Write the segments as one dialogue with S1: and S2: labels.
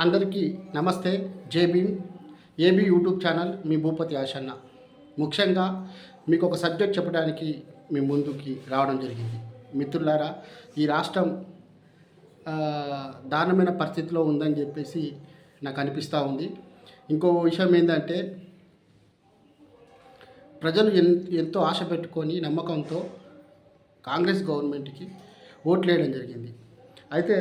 S1: అందరికీ నమస్తే. జై భీమ్. ఏబీ యూట్యూబ్ ఛానల్ మీ భూపతి ఆశన్న. ముఖ్యంగా మీకు ఒక సబ్జెక్ట్ చెప్పడానికి మీ ముందుకి రావడం జరిగింది. మిత్రులారా ఈ రాష్ట్రం దారుణమైన పరిస్థితిలో ఉందని చెప్పేసి నాకు అనిపిస్తూ ఉంది. ఇంకో విషయం ఏంటంటే ప్రజలు ఎన్ ఎంతో ఆశ పెట్టుకొని నమ్మకంతో కాంగ్రెస్ గవర్నమెంట్కి ఓట్లు వేయడం జరిగింది. అయితే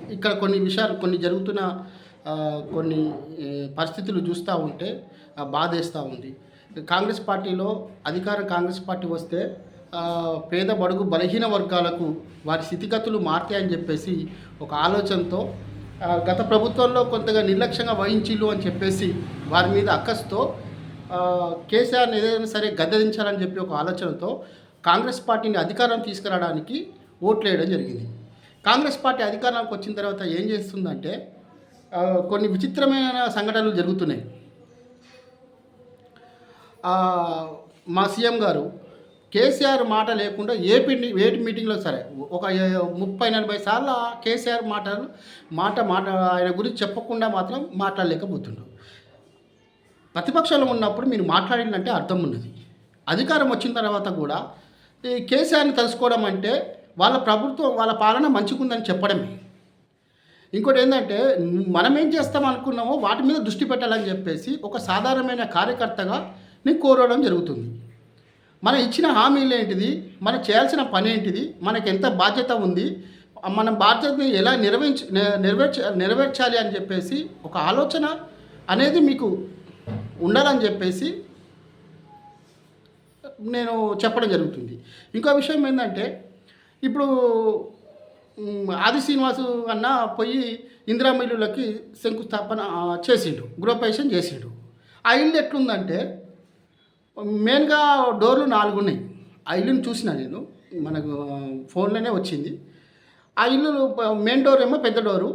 S1: ఇక్కడ కొన్ని విషయాలు కొన్ని జరుగుతున్న కొన్ని పరిస్థితులు చూస్తూ ఉంటే బాధేస్తూ ఉంది. కాంగ్రెస్ పార్టీలో అధికార కాంగ్రెస్ పార్టీ వస్తే పేద బడుగు బలహీన వర్గాలకు వారి స్థితిగతులు మారుతాయని చెప్పేసి ఒక ఆలోచనతో గత ప్రభుత్వంలో కొంతగా నిర్లక్ష్యంగా వహించిల్లు అని చెప్పేసి వారి మీద అక్కస్తో కేసీఆర్ని ఏదైనా సరే గద్దెదించాలని చెప్పి ఒక ఆలోచనతో కాంగ్రెస్ పార్టీని అధికారం తీసుకురావడానికి ఓట్లు వేయడం జరిగింది. కాంగ్రెస్ పార్టీ అధికారంలోకి వచ్చిన తర్వాత ఏం చేస్తుందంటే కొన్ని విచిత్రమైన సంఘటనలు జరుగుతున్నాయి. మా సీఎం గారు కేసీఆర్ మాట లేకుండా ఏ ఏటి మీటింగ్లో సరే ఒక ముప్పై నలభై సార్లు కేసీఆర్ మాటలు మాట మాట ఆయన గురించి చెప్పకుండా మాత్రం మాట్లాడలేకపోతుండ్రు. ప్రతిపక్షంలో ఉన్నప్పుడు మీరు మాట్లాడిందంటే అర్థం ఉన్నది. అధికారం వచ్చిన తర్వాత కూడా ఈ కేసీఆర్ని తెలుసుకోవడం అంటే వాళ్ళ ప్రభుత్వం వాళ్ళ పాలన మంచిగుందని చెప్పడమే. ఇంకోటి ఏంటంటే మనం ఏం చేస్తాం అనుకున్నామో వాటి మీద దృష్టి పెట్టాలని చెప్పేసి ఒక సాధారణమైన కార్యకర్తగా నేను కోరడం జరుగుతుంది. మనం ఇచ్చిన హామీలు ఏంటిది? మనం చేయాల్సిన పని ఏంటిది? మనకి ఎంత బాధ్యత ఉంది? మన బాధ్యతని ఎలా నిర్వహించ నెరవేర్చ నెరవేర్చాలి అని చెప్పేసి ఒక ఆలోచన అనేది మీకు ఉండాలని చెప్పేసి నేను చెప్పడం జరుగుతుంది. ఇంకో విషయం ఏంటంటే ఇప్పుడు ఆది శ్రీనివాసు అన్న పోయి ఇందిరా మిల్లులకి శంకుస్థాపన చేసిండు గృహప్రవేశం చేసిండు. ఆ ఇల్లు ఎట్లుందంటే మెయిన్గా డోర్లు నాలుగు ఉన్నాయి ఆ ఇల్లుని చూసిన నేను మనకు ఫోన్లోనే వచ్చింది. ఆ ఇల్లు మెయిన్ డోర్ ఏమో పెద్ద డోరు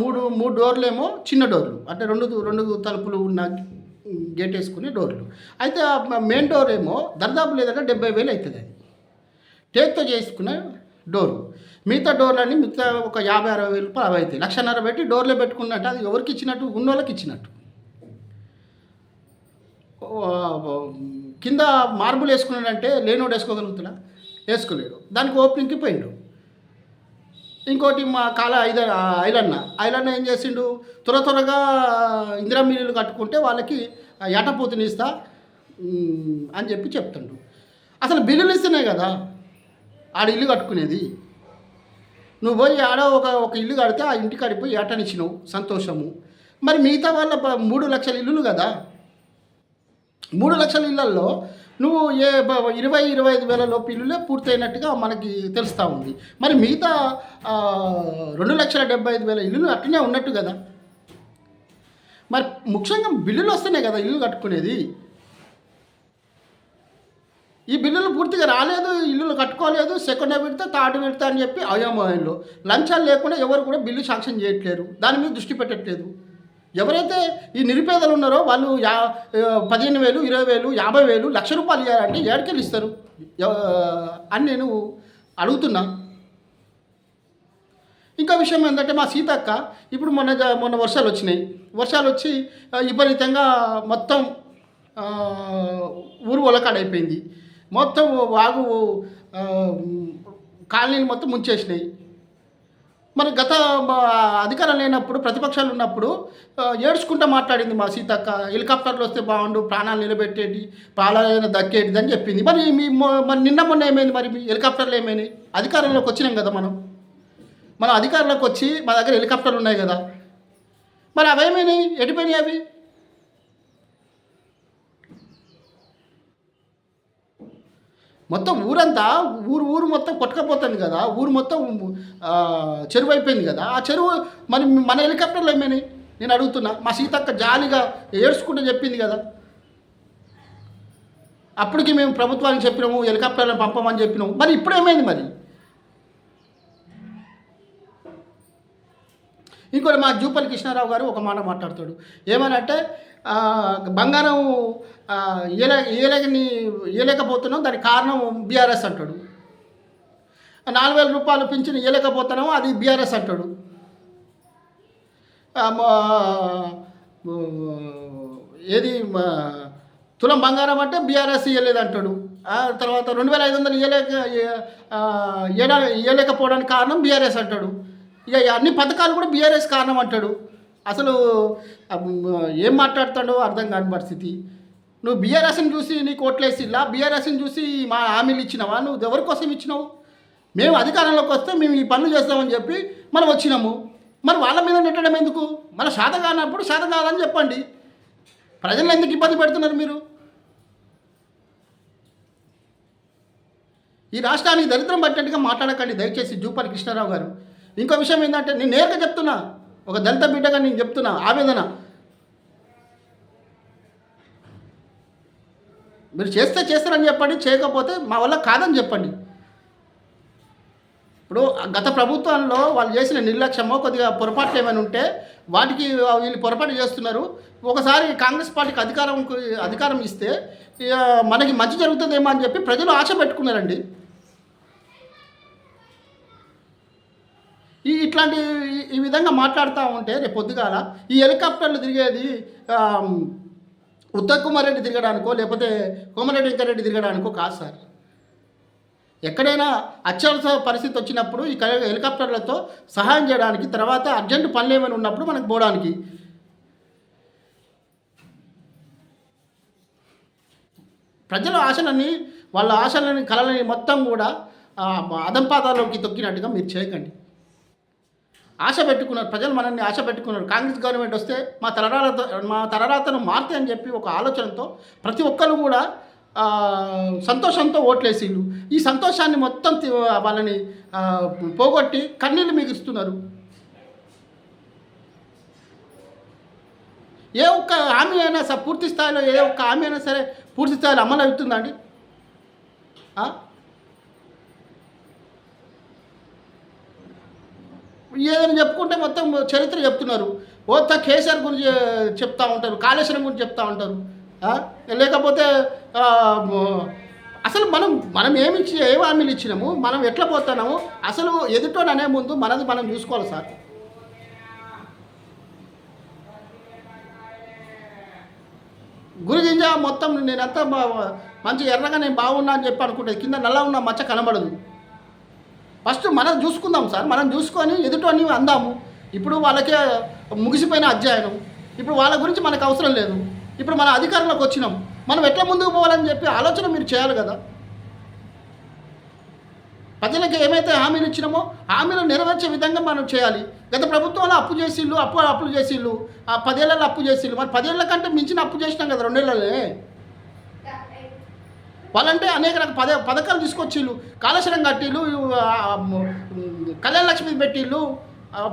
S1: మూడు మూడు డోర్లు ఏమో చిన్న డోర్లు అంటే రెండు రెండు తలుపులు ఉన్న గేట్ వేసుకునే డోర్లు. అయితే మెయిన్ డోర్ ఏమో దర్దాపు లేదంటే డెబ్బై వేలు అవుతుంది అది. టేక్తో చేసుకునే డోరు. మిగతా డోర్లన్నీ మిగతా ఒక యాభై అరవై వేలు రూపాయలు అవి అవుతాయి లక్షన్నర పెట్టి డోర్లో పెట్టుకున్నట్టు అది ఎవరికి ఇచ్చినట్టు ఉన్నోళ్ళకి ఇచ్చినట్టు. కింద మార్బుల్ వేసుకున్నాడంటే లేనోడు వేసుకోగలుగుతున్నా వేసుకోలేడు. దానికి ఓపెనింగ్కి పోయిండు. ఇంకోటి మా కాల ఐద ఐలన్న. ఐలన్న ఏం చేసిండు? త్వర త్వరగా ఇందిరా మిల్లులు కట్టుకుంటే వాళ్ళకి ఎటపోతుని ఇస్తా అని చెప్పి చెప్తుండు. అసలు బిల్లులు ఇస్తున్నాయి కదా ఆడ ఇల్లు కట్టుకునేది. నువ్వు పోయి ఆడ ఒక ఒక ఇల్లు కడితే ఆ ఇంటి కాడికి పోయి ఏటనిచ్చినావు? సంతోషము. మరి మిగతా వాళ్ళ మూడు లక్షల ఇల్లులు కదా? మూడు లక్షల ఇళ్ళల్లో నువ్వు ఏ ఇరవై ఇరవై ఐదు వేల లోపు ఇల్లులే పూర్తయినట్టుగా మనకి తెలుస్తూ ఉంది. మరి మిగతా రెండు లక్షల డెబ్బై ఐదు వేల ఇల్లులు అట్లనే ఉన్నట్టు కదా? మరి ముఖ్యంగా బిల్లులు వస్తేనే కదా ఇల్లు కట్టుకునేది. ఈ బిల్లులు పూర్తిగా రాలేదు ఇల్లులు కట్టుకోలేదు సెకండ్ విడత థర్డ్ విడత అని చెప్పి అయోమయంలో. లంచాలు లేకుండా ఎవరు కూడా బిల్లు శాంక్షన్ చేయట్లేరు. దాని మీద దృష్టి పెట్టట్లేదు. ఎవరైతే ఈ నిరుపేదలు ఉన్నారో వాళ్ళు యా పదిహేను వేలు ఇరవై వేలు యాభై వేలు లక్ష రూపాయలు ఇవ్వాలంటే ఏడుకెళ్ళి ఇస్తారు. అని నేను అడుగుతున్నా. ఇంకా విషయం ఏంటంటే మా సీతక్క ఇప్పుడు మొన్న జ- మొన్న వర్షాలు వచ్చినాయి. వర్షాలు వచ్చి విపరీతంగా మొత్తం ఊరు ఒలకాడైపోయింది. మొత్తం వాగు కాలనీలు మొత్తం ముంచేసినాయి. మరి గత అధికారం లేనప్పుడు ప్రతిపక్షాలు ఉన్నప్పుడు ఏడ్చుకుంటూ మాట్లాడింది మా సీతక్క. హెలికాప్టర్లు వస్తే బాగుండు ప్రాణాలు నిలబెట్టేటి ప్రాణాలైన దక్కేటిది అని చెప్పింది. మరి మీ మరి నిన్న మొన్న ఏమైంది మరి? మీ హెలికాప్టర్లు ఏమైనాయి అధికారంలోకి వచ్చినాం కదా మనం. మన అధికారంలోకి వచ్చి మా దగ్గర హెలికాప్టర్లు ఉన్నాయి కదా. మరి అవేమైనాయి? ఎటుపోయినాయి అవి? మొత్తం ఊరంతా ఊరు ఊరు మొత్తం కొట్టకపోతుంది కదా ఊరు మొత్తం చెరువు అయిపోయింది కదా. ఆ చెరువు మరి మన హెలికాప్టర్లు ఏమైనాయి నేను అడుగుతున్నా మా సీతక్క జాలిగా ఏడ్చుకుంటూ చెప్పింది కదా. అప్పటికి మేము ప్రభుత్వానికి చెప్పినాము హెలికాప్టర్లను పంపమని చెప్పినాము. మరి ఇప్పుడు ఏమైంది మరి? ఇంకోటి మా జూపల్లి కృష్ణారావు గారు ఒక మాట మాట్లాడతాడు. ఏమనంటే బంగారం ఆ, ఇయ్యలే ఇయ్యలేకని దానికి కారణం బీఆర్ఎస్ అంటాడు. నాలుగు వేల రూపాయలు పింఛను ఇవ్వలేకపోతున్నాము అది బీఆర్ఎస్ అంటాడు. ఏది తులం బంగారం అంటే బీఆర్ఎస్ ఇవ్వలేదు అంటాడు తర్వాత రెండు వేల ఐదు వందలు ఇవ్వలేక ఇవ్వలేకపోవడానికి కారణం బీఆర్ఎస్ అంటాడు. ఇక అన్ని పథకాలు కూడా బీఆర్ఎస్ కారణం అంటాడు. అసలు ఏం మాట్లాడతాడో అర్థం కాని పరిస్థితి. నువ్వు బీఆర్ఎస్ని చూసి నీకు ఓట్లేసి ఇలా బీఆర్ఎస్ని చూసి మా హామీలు ఇచ్చినావా? నువ్వు ఎవరి కోసం ఇచ్చినావు? మేము అధికారంలోకి వస్తే మేము ఈ పనులు చేస్తామని చెప్పి మనం వచ్చినాము. మరి వాళ్ళ మీద నెట్టడం ఎందుకు? మన శాత కానప్పుడు శాత కాదని చెప్పండి. ప్రజలను ఎందుకు ఇబ్బంది పెడుతున్నారు మీరు? ఈ రాష్ట్రానికి దరిద్రం పట్టినట్టుగా మాట్లాడకండి. దయచేసి జూపల్లి కృష్ణారావు గారు. ఇంకో విషయం ఏంటంటే నేను నేరుగా చెప్తున్నా. ఒక దళిత బిడ్డగా నేను చెప్తున్నా ఆవేదన. మీరు చేస్తే చేస్తారని చెప్పండి చేయకపోతే మా వల్ల కాదని చెప్పండి. ఇప్పుడు గత ప్రభుత్వంలో వాళ్ళు చేసిన నిర్లక్ష్యమో కొద్దిగా పొరపాట్లు ఏమైనా ఉంటే వాటికి వీళ్ళు పొరపాటు చేస్తున్నారు. ఒకసారి కాంగ్రెస్ పార్టీకి అధికారం అధికారం ఇస్తే మనకి మంచి జరుగుతుందేమో అని చెప్పి ప్రజలు ఆశ పెట్టుకున్నారండి. ఈ ఇట్లాంటి ఈ- విధంగా మాట్లాడుతూ ఉంటే రేపు పొద్దుగాల ఈ హెలికాప్టర్లు తిరిగేది ఆ, ఉత్తమ్ కుమార్ రెడ్డి తిరగడానికో లేకపోతే కోమరెడ్డి వెంకరెడ్డి తిరగడానికో కాదు సార్. ఎక్కడైనా అత్యవసర పరిస్థితి వచ్చినప్పుడు ఈ హెలికాప్టర్లతో సహాయం చేయడానికి తర్వాత అర్జెంట్ పనులు ఏమైనా ఉన్నప్పుడు మనకు పోవడానికి. ప్రజల ఆశలని వాళ్ళ ఆశలని కళలని మొత్తం కూడా అదంపాదాల్లోకి తొక్కినట్టుగా మీరు చేయకండి. ఆశ పెట్టుకున్నారు. ప్రజలు మనల్ని ఆశ పెట్టుకున్నారు. కాంగ్రెస్ గవర్నమెంట్ వస్తే మా తలరాత మా తలరాతను మారుతాయి అని చెప్పి ఒక ఆలోచనతో ప్రతి ఒక్కరు కూడా సంతోషంతో ఓట్లేసిళ్ళు ఈ సంతోషాన్ని మొత్తం వాళ్ళని పోగొట్టి కన్నీళ్ళు మిగుస్తున్నారు ఏ ఒక్క హామీ అయినా సరే పూర్తి స్థాయిలో ఏ ఒక్క హామీ అయినా సరే పూర్తి స్థాయిలో అమలు అవుతుందండి ఏదైనా చెప్పుకుంటే మొత్తం చరిత్ర చెప్తున్నారు. ఓత కేసీఆర్ గురించి చెప్తా ఉంటారు కాళేశ్వరం గురించి చెప్తా ఉంటారు. లేకపోతే అసలు మనం మనం ఏమి ఇచ్చి ఏ హామీలు ఇచ్చినాము మనం ఎట్లా పోతున్నాము అసలు ఎదుటోని అనే ముందు మనది మనం చూసుకోవాలి సార్. గురిగింజ మొత్తం నేనంతా మంచి ఎర్రగా నేను బాగున్నా అని చెప్పి అనుకుంటే కింద నల్ల ఉన్న మచ్చ కనబడదు. ఫస్ట్ మనం చూసుకుందాం సార్ మనం చూసుకొని ఎదుటోని అందాము. ఇప్పుడు వాళ్ళకే ముగిసిపోయిన అధ్యయనం. ఇప్పుడు వాళ్ళ గురించి మనకు అవసరం లేదు. ఇప్పుడు మన అధికారంలోకి వచ్చినాం. మనం ఎట్లా ముందుకు పోవాలని చెప్పి ఆలోచన మీరు చేయాలి కదా. ప్రజలకు ఏమైతే హామీలు ఇచ్చినామో హామీలు నెరవేర్చే విధంగా మనం చేయాలి. గత ప్రభుత్వంలో అప్పు చేసిళ్ళు అప్పు అప్పులు చేసిళ్ళు. ఆ పదేళ్ళలో అప్పు చేసిళ్ళు. మరి పదేళ్ళ కంటే మించిన అప్పు చేసినాం కదా రెండేళ్ళనే వాళ్ళంటే అనేక రకాల పద పథకాలు తీసుకొచ్చిళ్ళు. కాళేశ్వరం కట్టిళ్ళు కళ్యాణ లక్ష్మి పెట్టిళ్ళు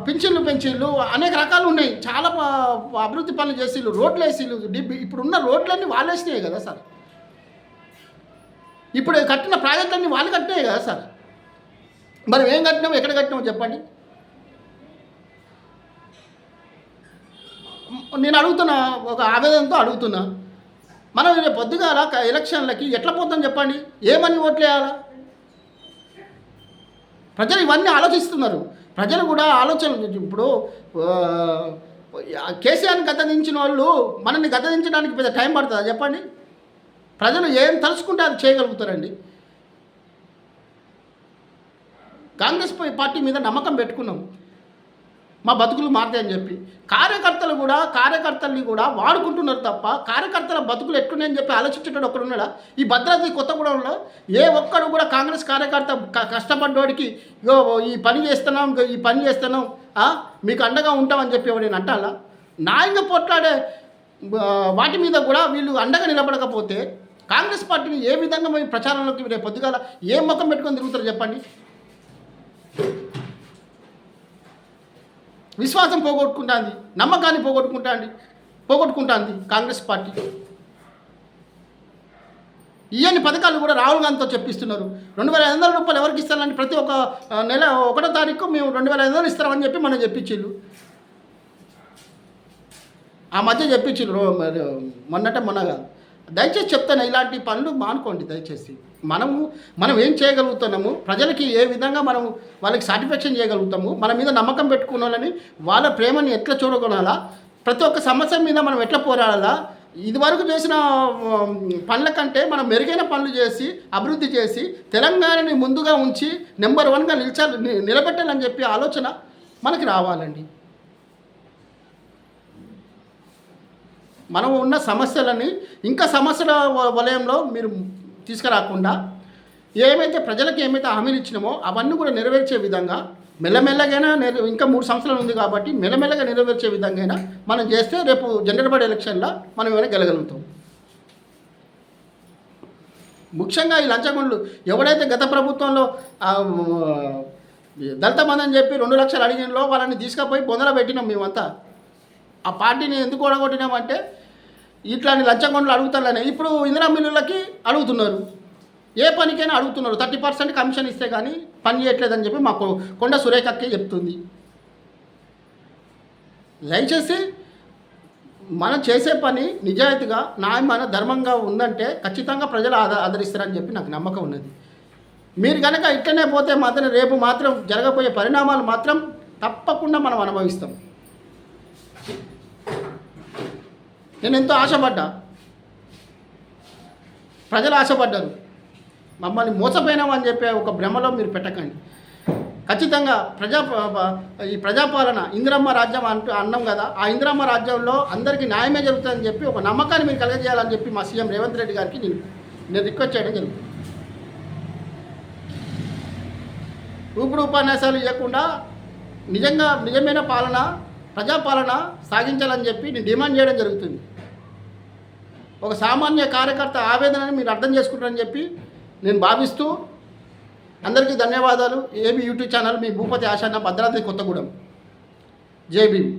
S1: పింఛన్లు పెంచిళ్ళు అనేక రకాలు ఉన్నాయి. చాలా అభివృద్ధి పనులు చేసిళ్ళు రోడ్లు వేసిళ్ళు. ఇప్పుడు ఇప్పుడున్న రోడ్లన్నీ వాళ్ళు వేసినాయి కదా సార్. ఇప్పుడు కట్టిన ప్రాజెక్టులన్నీ వాళ్ళు కట్టినాయి కదా సార్. మరి ఏం కట్టినాము ఎక్కడ కట్టినామో చెప్పండి. నేను అడుగుతున్నా ఒక ఆవేదనతో అడుగుతున్నా. మనం రేపు పొద్దుగాల ఎలక్షన్లకి ఎట్లా పోతాం చెప్పండి? ఏమని ఓట్లు వేయాలా? ప్రజలు ఇవన్నీ ఆలోచిస్తున్నారు. ప్రజలు కూడా ఆలోచన ఇప్పుడు కేసీఆర్ని గతదించిన వాళ్ళు మనల్ని గతదించడానికి పెద్ద టైం పడుతుందా చెప్పండి? ప్రజలు ఏం తలుచుకుంటే అది చేయగలుగుతారండి. కాంగ్రెస్ పార్టీ మీద నమ్మకం పెట్టుకున్నాం. మా బతుకులు మారుతాయని చెప్పి. కార్యకర్తలు కూడా కార్యకర్తల్ని కూడా వాడుకుంటున్నారు తప్ప కార్యకర్తల బతుకులు ఎట్లున్నాయని చెప్పి ఆలోచించేటోడు ఒకడు ఉన్నాడా? ఈ భద్రాద్రి కొత్తగూడెంలో ఏ ఒక్కడు కూడా కాంగ్రెస్ కార్యకర్త కష్టపడ్డోడికి ఈ పని చేస్తున్నాం ఈ పని చేస్తున్నాం మీకు అండగా ఉంటామని చెప్పి ఎవరైనా అంటాలా న్యాయంగా పోట్లాడే వాటి మీద కూడా వీళ్ళు అండగా నిలబడకపోతే కాంగ్రెస్ పార్టీని ఏ విధంగా మేము ప్రచారంలోకి రేపు పొద్దుగాల ఏ ముఖం పెట్టుకొని తిరుగుతారు చెప్పండి? విశ్వాసం పోగొట్టుకుంటుంది నమ్మకాన్ని పోగొట్టుకుంటుంది పోగొట్టుకుంటుంది కాంగ్రెస్ పార్టీ. ఇవన్నీ పథకాలు కూడా రాహుల్ గాంధీతో చెప్పిస్తున్నారు. రెండు వేల ఐదు వందల రూపాయలు ఎవరికి ఇస్తారని ప్రతి ఒక్క నెల ఒకటో తారీఖు మేము రెండు వేల ఐదు వందలు ఇస్తామని చెప్పి మనం చెప్పించిళ్ళు. ఆ మధ్య చెప్పించిళ్ళు మొన్నట మొన్నగా దయచేసి చెప్తాను ఇలాంటి పనులు మానుకోండి దయచేసి. మనము మనం ఏం చేయగలుగుతున్నాము? ప్రజలకి ఏ విధంగా మనం వాళ్ళకి సాటిస్ఫాక్షన్ చేయగలుగుతాము? మన మీద నమ్మకం పెట్టుకున్నాలని వాళ్ళ ప్రేమని ఎట్లా చూడగొనాలా? ప్రతి ఒక్క సమస్య మీద మనం ఎట్లా పోరాడాలా? ఇదివరకు చేసిన పనుల కంటే మనం మెరుగైన పనులు చేసి అభివృద్ధి చేసి తెలంగాణని ముందుగా ఉంచి నెంబర్ వన్గా నిలిచాలి ని- నిలబెట్టాలని చెప్పి ఆలోచన మనకి రావాలండి. మనం ఉన్న సమస్యలని ఇంకా సమస్యల వలయంలో మీరు తీసుకురాకుండా ఏమైతే ప్రజలకు ఏమైతే హామీలు ఇచ్చినామో అవన్నీ కూడా నెరవేర్చే విధంగా మెల్లమెల్లగైనా ఇంకా మూడు సంవత్సరాలు ఉంది కాబట్టి మెల్లమెల్లగా నెరవేర్చే విధంగా మనం చేస్తే రేపు జనరల్ బాడీ ఎలక్షన్లో మనం ఏమైనా గెలగలుగుతాం. ముఖ్యంగా ఈ లంచగొండలు ఎవడైతే గత ప్రభుత్వంలో దళిత మంది అని చెప్పి రెండు లక్షలు అడిగినలో వాళ్ళని తీసుకుపోయి బొందల పెట్టినాం మేమంతా. ఆ పార్టీని ఎందుకు ఓడగొట్టినామంటే ఇట్లాంటి లంచగొండలు అడుగుతారని ఇప్పుడు ఇందిరా మిల్లులకి అడుగుతున్నారు. ఏ పనికైనా అడుగుతున్నారు. థర్టీ పర్సెంట్ కమిషన్ ఇస్తే కానీ పని చేయట్లేదని చెప్పి మాకు కొండ సురేఖకే చెప్తుంది. దయచేసి మనం చేసే పని నిజాయితీగా న్యాయమైన ధర్మంగా ఉందంటే ఖచ్చితంగా ప్రజలు ఆద ఆదరిస్తారని చెప్పి నాకు నమ్మకం ఉన్నది. మీరు కనుక ఇట్లనే పోతే మాత్రం రేపు మాత్రం జరగబోయే పరిణామాలు మాత్రం తప్పకుండా మనం అనుభవిస్తాం. నేను ఎంతో ఆశపడ్డా. ప్రజలు ఆశపడ్డారు. మమ్మల్ని మోసపోయినామని చెప్పే ఒక భ్రమలో మీరు పెట్టకండి. ఖచ్చితంగా ప్రజా ఈ ప్రజాపాలన ఇందిరమ్మ రాజ్యం అంటూ అన్నాం కదా ఆ ఇందిరమ్మ రాజ్యంలో అందరికీ న్యాయమే జరుగుతుందని చెప్పి ఒక నమ్మకాన్ని మీరు కలగజేయాలని చెప్పి మా సీఎం రేవంత్ రెడ్డి గారికి నేను నేను రిక్వెస్ట్ చేయడం జరుగుతుంది. ఊపిడి ఉపన్యాసాలు ఇవ్వకుండా నిజంగా నిజమైన పాలన ప్రజాపాలన సాగించాలని చెప్పి నేను డిమాండ్ చేయడం జరుగుతుంది. ఒక సామాన్య కార్యకర్త ఆవేదనని మీరు అర్థం చేసుకుంటారని చెప్పి నేను భావిస్తూ అందరికీ ధన్యవాదాలు. ఏబీ యూట్యూబ్ ఛానల్ మీ భూపతి ఆశాన్న భద్రాద్రి కొత్తగూడెం. జై భీమ్.